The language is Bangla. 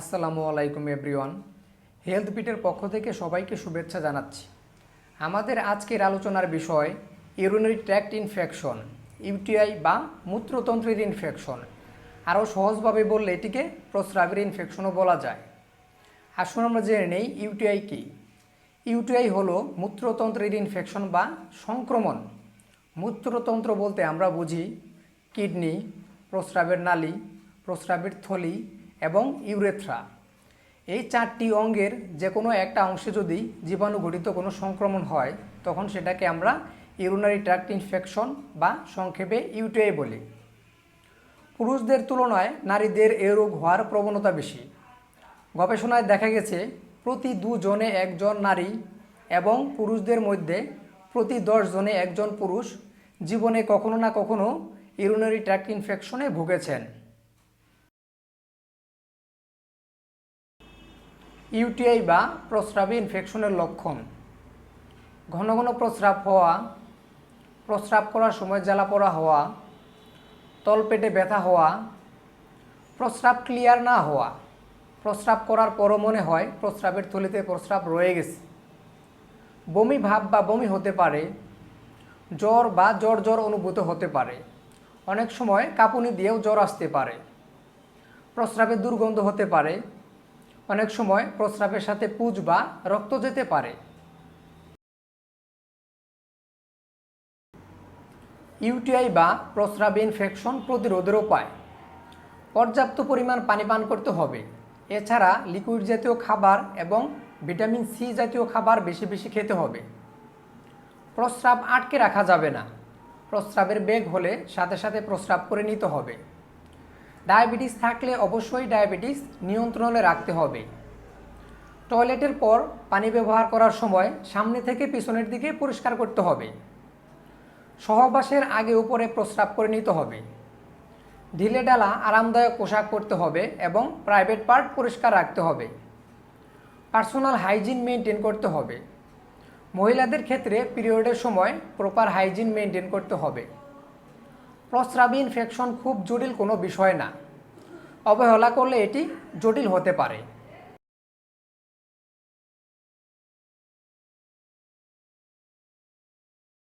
আসসালামু আলাইকুম এভরিওয়ান হেলথ বিটের পক্ষ থেকে সবাইকে শুভেচ্ছা জানাচ্ছি। আমাদের আজকের আলোচনার বিষয় ইউরিনারি ট্র্যাক্ট ইনফেকশন ইউটিআই বা মূত্রতন্ত্রের ইনফেকশন আরও সহজভাবে বললে এটিকে প্রস্রাবের ইনফেকশনও বলা যায়। আসুন আমরা জেনে নেই ইউটিআই কী। ইউটিআই হলো মূত্রতন্ত্রের ইনফেকশন বা সংক্রমণ। মূত্রতন্ত্র বলতে আমরা বুঝি কিডনি, প্রস্রাবের নালী, প্রস্রাবের থলি এবং ইউরেথ্রা। এই চারটি অঙ্গের যে কোনো একটা অংশে যদি জীবাণুঘটিত কোনো সংক্রমণ হয়, তখন সেটাকে আমরা ইউরিনারি ট্র্যাক্ট ইনফেকশন বা সংক্ষেপে ইউটিআই বলি। পুরুষদের তুলনায় নারীদের এ রোগ হওয়ার প্রবণতা বেশি। গবেষণায় দেখা গেছে, প্রতি দুজনে একজন নারী এবং পুরুষদের মধ্যে প্রতি দশ জনে একজন পুরুষ জীবনে কখনো না কখনো ইউরিনারি ট্র্যাক্ট ইনফেকশনে ভুগেছেন। ইউটিআই বা প্রস্রাবে ইনফেকশনের লক্ষণ। ঘন ঘন প্রস্রাব হওয়া, প্রস্রাব করার সময় জ্বালা পোড়া হওয়া, তলপেটে ব্যথা হওয়া, প্রস্রাব ক্লিয়ার না হওয়া। প্রস্রাব করার পরও মনে হয় প্রস্রাবের থলিতে প্রস্রাব রয়ে গেছে। বমি ভাব বা বমি হতে পারে, জ্বর বা জ্বর জ্বর অনুভূত হতে পারে। অনেক সময় কাঁপুনি দিয়েও জ্বর আসতে পারে। প্রস্রাবের দুর্গন্ধ হতে পারে। অনেক সময় প্রস্রাবের সাথে পুজ বা রক্ত যেতে পারে। ইউটিআই বা প্রস্রাব ইনফেকশন প্রতিরোধের উপায়। পর্যাপ্ত পরিমাণ পানি পান করতে হবে। এছাড়া লিকুইড জাতীয় খাবার এবং ভিটামিন সি জাতীয় খাবার বেশি বেশি খেতে হবে। প্রস্রাব আটকে রাখা যাবে না। প্রস্রাবের বেগ হলে সাথে সাথে প্রস্রাব করে নিতে হবে। ডায়াবেটিস থাকলে অবশ্যই ডায়াবেটিস নিয়ন্ত্রণে রাখতে হবে। টয়লেটের পর পানি ব্যবহার করার সময় সামনে থেকে পিছনের দিকে পরিষ্কার করতে হবে। সহবাসের আগে উপরে প্রস্রাব করে নিতে হবে। ঢিলে ডালা আরামদায়ক পোশাক পরতে হবে এবং প্রাইভেট পার্ট পরিষ্কার রাখতে হবে। পার্সোনাল হাইজিন মেনটেন করতে হবে। মহিলাদের ক্ষেত্রে পিরিয়ডের সময় প্রপার হাইজিন মেনটেন করতে হবে। প্রস্রাবী ইনফেকশন খুব জটিল কোনো বিষয় না। অবহেলা করলে এটি জটিল হতে পারে।